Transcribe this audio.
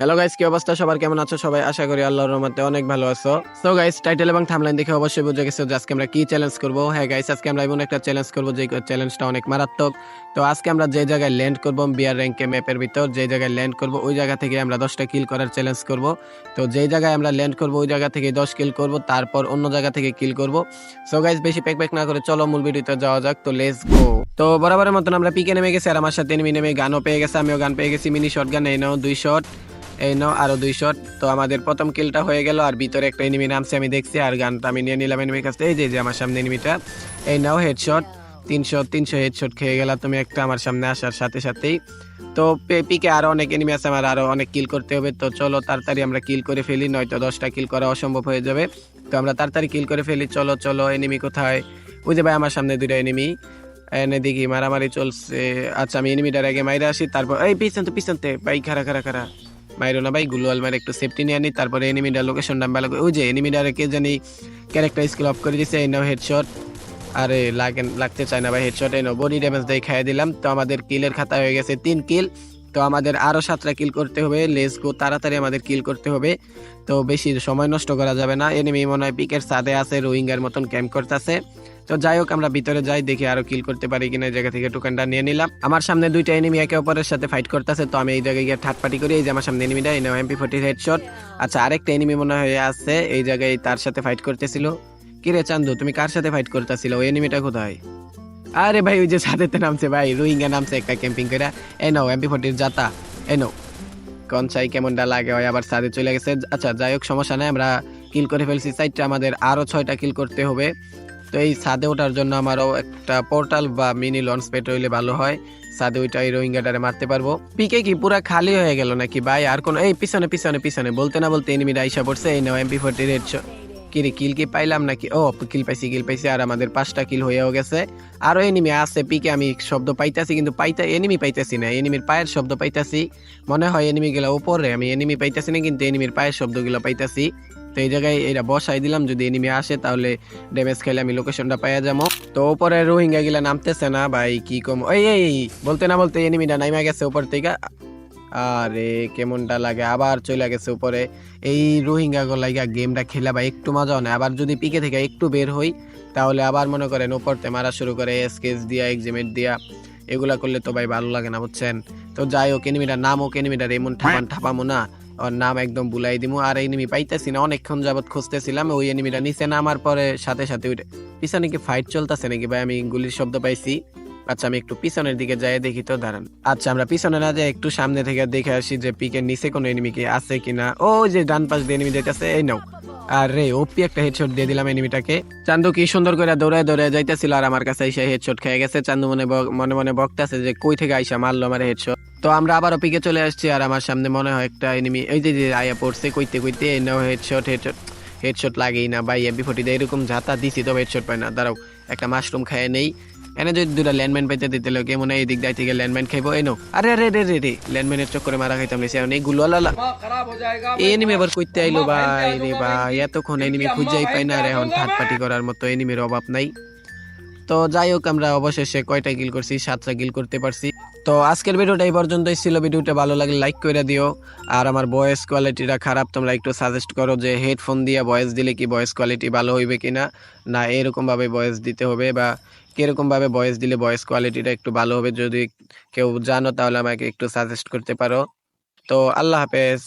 Hello guys কি অবস্থা? সবার কেমন আছো? সবাই আশা করি আল্লাহর রহমতে অনেক ভালো আছো। সো গাইস টাইটেল এবং থামলাইন দেখে অবশ্যই বুঝে গেছো যে আজকে আমরা কি চ্যালেঞ্জ করব। হ্যাঁ গাইস আজকে আমরা এমন একটা চ্যালেঞ্জ করব যে চ্যালেঞ্জটা অনেক মারাত্মক। তো আজকে আমরা যে জায়গায় ল্যান্ড করব বিয়ার র্যাঙ্কে ম্যাপের ভিতর, যে জায়গায় ল্যান্ড করব, ওই জায়গা থেকে আমরা দশটা কিল করার চ্যালেঞ্জ করব। তো যে জায়গায় আমরা ল্যান্ড করব, ওই জায়গা থেকে দশ কিল করব, তারপর অন্য জায়গা থেকে কিল করব। সো গাইস বেশি প্যাক প্যাক না করে চলো মূল ভিডিওতে যাওয়া যাক। তো লেটস গো তো বরাবরের মতন আমরা পিকে নেমে গেছি আর আমার সাথে নেমে গানও পেয়ে গেছে, আমিও গান পেয়ে গেছি মিনি শর্ট গান এই নাও, দুই শট এই নাও আরও দুই শট তো আমাদের প্রথম কিলটা হয়ে গেল আর ভিতরে একটা এনিমি নামছে, আমি দেখছি, আর গানটা আমি নিয়ে নিলাম এনিমির কাছ। থেকে। এই যে যে আমার সামনে এনিমিটা এই নাও হেডশট তিনশো তিনশো হেডশট খেয়ে গেলা তুমি একটা আমার সামনে আসার সাথে সাথেই। তো পিকে আরও অনেক এনিমি আছে, আমার আরও অনেক কিল করতে হবে। তো চলো তাড়াতাড়ি আমরা কিল করে ফেলি, নয়তো দশটা কিল করা অসম্ভব হয়ে যাবে। তো আমরা তাড়াতাড়ি কিল করে ফেলি, চলো চলো এনিমি কোথায়? ওই যে ভাই, আমার সামনে দুইটা এনিমি এনে দেখি, মারামারি চলছে। আচ্ছা আমি এনিমিটার আগে মাইরে আসি, তারপর এই, পিছন তো, পিছন তে। ভাই খারা খারা খারা মাইরো না ভাই, গুলোয়াল মারে একটু সেফটি নিয়ে আনি, তারপরে এনিমিটার লোকেশনটা ভালো ওই যে এনিমিটারে কে জানি ক্যারেক্টার স্কিল অফ করে দিছে এই নাও হেডশট আরে লাগে, লাগতে চায় না ভাই হেডশট এই নাও বডি ড্যামেজ দিয়ে খাইয়ে দিলাম, তো আমাদের কিলের খাতা হয়ে গেছে তিন কিল তো আমাদের আরও সাতটা কিল করতে হবে লেস গো তাড়াতাড়ি আমাদের কিল করতে হবে। তো বেশি সময় নষ্ট করা যাবে না এনিমি মনে হয় পিকের সাথে আছে, রোহিঙ্গার মতন ক্যাম্প করতেছে। তো যাই হোক, আমরা ভিতরে যাই, দেখি আরও কিল করতে পারি কিনা, এই জায়গা থেকে টোকেনটা নিয়ে নিলাম। আমার সামনে দুইটা এনিমি একে অপরের সাথে ফাইট করতেছে, তো আমি এই জায়গায় গিয়ে ঠাট পার্টি করি, এই যে আমার সামনে এনিমিটা এই এমপি ফোর্টি হেডশট আচ্ছা আরেকটা এনিমি মনে হয়ে আছে, এই জায়গায় তার সাথে ফাইট করতেছিল। কিরে চান্দু, তুমি কার সাথে ফাইট করতেছিল? ওই এনিমিটা কোথায়? আরে ভাই, ওই যে সাথে নামছে ভাই, রোহিঙ্গা নামছে একটা ক্যাম্পিং করে। এ নাও এমপি ফোর্টির জাতা, এই নাও। কোন চাই, কেমনটা লাগে, ওই আবার সাদে চলে গেছে। আচ্ছা যাই হোক, সমস্যা নাই, আমরা কিল করে ফেলছি। সাইডটা আমাদের আরও ছয়টা কিল করতে হবে। তো এই ছাদে ওঠার জন্য আমারও একটা পোর্টাল বা মিনি লঞ্চ পেট হইলে ভালো হয়। ছাদে ওইটা এই রোহিঙ্গাটারে মারতে পারব। পিকে কি পুরা খালি হয়ে গেল নাকি ভাই? আর কোনো এই পিছনে পিছনে পিছনে। বলতে না বলতে এনিমিটা আইসা পড়ছে। এই নাও এমপি ফোর্টি রেড কিরে কিল কি পাইলাম নাকি? ও কিল পাইছি কিল পাইছি। আর আমাদের পাঁচটা কিল হয়েও গেছে। আরও এনিমি আছে। পিকে আমি শব্দ পাইতাছি, কিন্তু পাইতা এনিমি পাইতেছি না। এনিমির পায়ের শব্দ পাইতাছি। মনে হয় এনিমি গুলা উপরে। আমি এনিমি পাইতেছি না, কিন্তু এনিমির পায়ের শব্দগুলো পাইতাছি। তো এই জায়গায় এটা বসাই দিলাম। যদি এনিমি আসে, তাহলে ড্যামেজ খাইলে আমি লোকেশনটা পাইয়া যাব। তো উপরে রোহিঙ্গা গুলা নামতেছে না ভাই, কি কম এই এই বলতে না বলতে এনিমিটা নাইমা গেছে উপর থেকে। আরে, কেমনটা লাগে? আবার চলে গেছে উপরে। এই রোহিঙ্গা গোলাইগা গেমটা খেলা বা একটু মজাও নেই। আবার যদি পিকে থেকে একটু বের হই, তাহলে আবার মনে করেন উপরতে মারা শুরু করে স্কেচ দিয়া এক্সিমেট দিয়া। এগুলা করলে তো ভাই ভালো লাগে না, বুঝছেন? তো যাই হোক এনিমিটার নাম হোক এনিমিটার এমন ঠাপান ঠাপামো না। ওর নাম একদম বুলাই দিমু, আর এনিমি পাইতেছি না, অনেকক্ষণ যাবত খুঁজতেছিলাম, ওই এনিমিটা নিচে নামার পরে সাথে সাথে উঠে পিছনে কি ফাইট চলতেছে নাকি ভাই? আমি গুলির শব্দ পাইছি। আচ্ছা আমি একটু পিছনের দিকে যাই, দেখি তো, দাঁড়ান। আচ্ছা আমরা পিছনে না যাই, একটু সামনে থেকে দেখে আসি যে পিকের নিচে কোনো এনিমি কি আছে কিনা। ও যে ডান পাশ দিয়ে এনিমি যাইতেছে, এই নাও। আর রে ওপি একটা হেডশট দিয়ে দিলাম এনিমিটাকে চান্দু কি সুন্দর করে দৌড়ায় দৌড়ায় যাইতেছিল, আর আমার কাছে এসে হেডশট খেয়ে গেছে। চান্দু মনে মনে মনে বকতেছে যে কই থেকে আইসা মারলো আমার হেডশট তো আমরা আবারও পিকে চলে আসছি আর আমার সামনে মনে হয় একটা এনিমি এই যে আয়া পড়ছে কইতে কইতে এই নাও হেডশট হেডশট হেডশট লাগেই না। ভাই এমবি ফোর্টি এরকম ঝাঁতা দিছি তবে হেডশট পায় না। দাঁড়াও একটা মাশরুম খায় নেই। এনে যদি দুটা ল্যান্ডম্যান পাইতে দিতে লোক কেমন এই দিক দায় থেকে ল্যান্ডম্যান খাইবো। এনো আরে আরে রে রে রে ল্যান্ডম্যানের চক্করে মারা খাইতাম লেসে অনেকগুলো লালা এনিমি আবার কইতে আইলো ভাই রে ভাই এতক্ষণ এনিমি খুঁজেই পাই না আর এখন ঠাট পাটি করার মতো এনিমির অভাব নাই। তো যাই হোক, আমরা অবশেষে কয়টা গিল করছি? সাতটা গিল করতে পারছি। তো আজকের ভিডিওটা এই পর্যন্তই ছিল। ভিডিওটা ভালো লাগলে লাইক করে দিও। আর আমার ভয়েস কোয়ালিটিটা খারাপ, তোমরা একটু সাজেস্ট করো যে হেডফোন দিয়ে ভয়েস দিলে কি ভয়েস কোয়ালিটি ভালো হইবে কি না না এরকমভাবে ভয়েস দিতে হবে বা কীরকমভাবে ভয়েস দিলে ভয়েস কোয়ালিটিটা একটু ভালো হবে যদি কেউ জানো, তাহলে আমাকে একটু সাজেস্ট করতে পারো। তো আল্লাহ হাফেজ।